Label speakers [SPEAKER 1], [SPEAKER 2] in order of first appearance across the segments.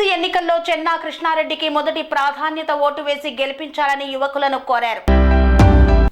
[SPEAKER 1] MLC ఎన్నికల్లో చెన్నా కృష్ణారెడ్డికి మొదటి ప్రాధాన్యత ఓటు వేసి గెలిపించాలని యువకులను కోరారు.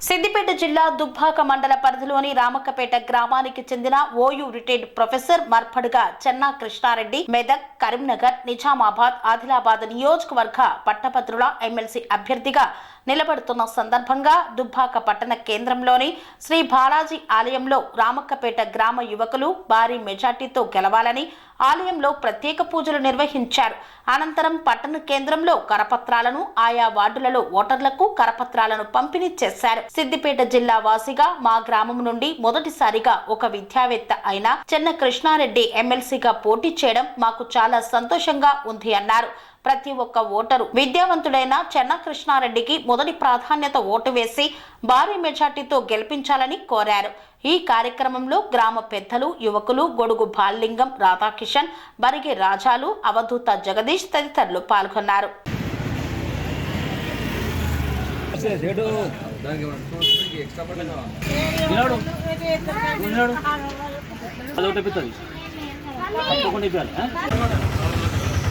[SPEAKER 1] సిద్దిపేట జిల్లా దుబ్బాక మండల పరిధిలోని రామక్కపేట గ్రామానికి చెందిన OU retired professor Marpaduga Chenna Krishnareddy Medak Karimnagar Nizamabad Adilabad నియోజకవర్గ పట్టభద్రుల ఎమ్మెల్సీ అభ్యర్థిగా నిలబడుతున్న సందర్భంగా దుబ్బాక పట్టణ కేంద్రంలోని శ్రీ బాలాజీ ఆలయంలో రామక్కపేట గ్రామ యువకులు భారీ మెజార్టీతో గెలవాలని ఆలయంలో ప్రత్యేక పూజలు నిర్వహించారు. అనంతరం పట్టణ కేంద్రంలో కరపత్రాలను ఆయా వార్డులలో ఓటర్లకు కరపత్రాలను పంపిణీ చేశారు. సిద్దిపేట జిల్లా వాసిగా మా గ్రామం నుండి మొదటిసారిగా ఒక విద్యావేత్త అయిన చెన్న కృష్ణారెడ్డి ఎమ్మెల్సీగా పోటీ చేయడం మాకు చాలా సంతోషంగా ఉంది అన్నారు. ప్రతి ఒక్క ఓటరు. విద్యావంతుడైన చెన్నకృష్ణారెడ్డికి మొదటి ప్రాధాన్యత ఓటు వేసి భారీ మెజార్టీతో గెలిపించాలని కోరారు. ఈ కార్యక్రమంలో గ్రామ పెద్దలు యువకులు గొడుగు బాల్లింగం రాధాకిషన్ బరిగి రాజాలు అవధూత జగదీష్ తదితరులు పాల్గొన్నారు.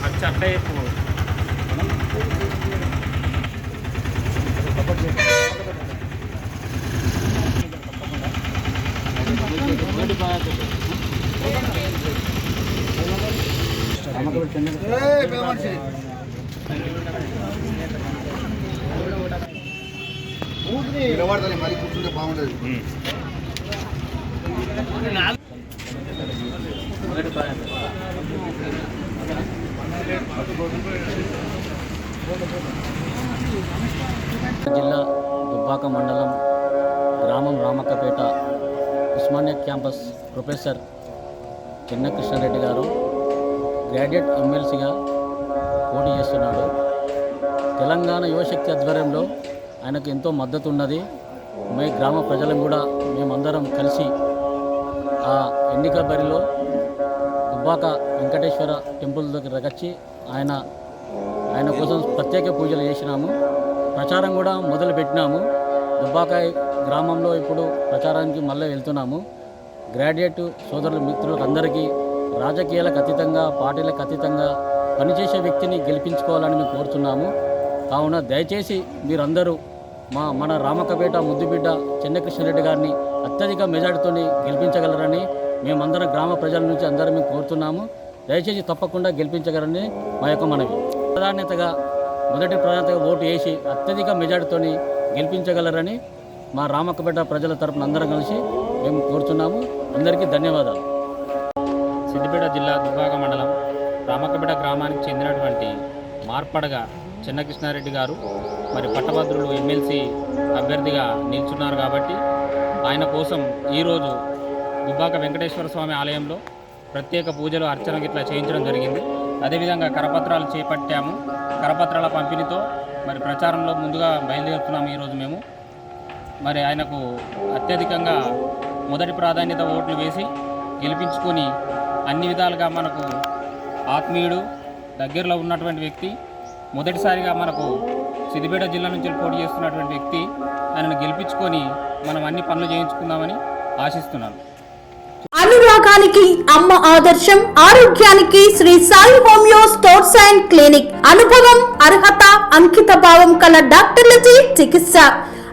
[SPEAKER 2] అట్లా
[SPEAKER 3] నిలబడతాను మరి కూర్చుంటే బాగుండదు
[SPEAKER 2] జిల్లా దుబ్బాక మండలం గ్రామం రామక్కపేట ఉస్మానియా క్యాంపస్ ప్రొఫెసర్ చిన్న కృష్ణారెడ్డి గారు. గ్రాడ్యుయేట్ ఎమ్మెల్సీగా పోటీ చేస్తున్నాడు. తెలంగాణ యువశక్తి ఆధ్వర్యంలో ఆయనకు ఎంతో మద్దతు ఉన్నది మే గ్రామ ప్రజలను కూడా మేమందరం కలిసి ఆ ఎన్నికల బరిలో దుబ్బాక వెంకటేశ్వర టెంపుల్ దగ్గర వచ్చి ఆయన ఆయన కోసం ప్రత్యేక పూజలు చేసినాము. ప్రచారం కూడా మొదలు పెట్టినాము. దుబ్బాక గ్రామంలో ఇప్పుడు ప్రచారానికి మళ్ళీ వెళ్తున్నాము. గ్రాడ్యుయేట్ సోదరుల మిత్రులకు అందరికీ రాజకీయాలకు అతీతంగా పార్టీలకు అతీతంగా పనిచేసే వ్యక్తిని గెలిపించుకోవాలని మేము కోరుతున్నాము. కావున దయచేసి మీరందరూ మా మన రామక్కపేట ముద్దుబిడ్డ చెన్నకృష్ణారెడ్డి గారిని అత్యధిక మెజార్టీతో గెలిపించగలరని మేమందరం గ్రామ ప్రజల నుంచి అందరం మేము కోరుతున్నాము. దయచేసి తప్పకుండా గెలిపించగలరని మా యొక్క మనవి. ప్రాధాన్యతగా మొదటి ప్రాధాన్యతగా ఓటు వేసి అత్యధిక మెజార్టీతో గెలిపించగలరని మా రామక్కపేట ప్రజల తరపున అందరం కలిసి మేము కోరుతున్నాము. అందరికీ ధన్యవాదాలు. సిద్దిపేట జిల్లా దుబ్బాక మండలం రామక్కపేట గ్రామానికి చెందినటువంటి మార్పడగా చిన్నకృష్ణారెడ్డి గారు మరి పట్టభద్రులు ఎమ్మెల్సీ అభ్యర్థిగా నిల్చున్నారు కాబట్టి ఆయన కోసం ఈరోజు దుబ్బాక వెంకటేశ్వర స్వామి ఆలయంలో ప్రత్యేక పూజలు అర్చన గిట్లా చేయించడం జరిగింది. అదేవిధంగా కరపత్రాలు చేపట్టాము. కరపత్రాల పంపిణీతో మరి ప్రచారంలో ముందుగా బయలుదేరుతున్నాము ఈరోజు మేము. మరి ఆయనకు అత్యధికంగా మొదటి ప్రాధాన్యత ఓట్లు వేసి గెలిపించుకొని అన్ని విధాలుగా మనకు ఆత్మీయుడు దగ్గరలో ఉన్నటువంటి వ్యక్తి మొదటిసారిగా మనకు సిద్దిపేట జిల్లా నుంచి పోటీ చేస్తున్నటువంటి వ్యక్తి ఆయనను గెలిపించుకొని మనం అన్ని పనులు చేయించుకుందామని ఆశిస్తున్నాను.
[SPEAKER 4] అనురాగానికి అమ్మ ఆదర్శం ఆరోగ్యానికి Sri Sai homeo stores and clinic. అనుభవం అర్హత అంకిత భావం కల డాక్టర్లచే చికిత్స.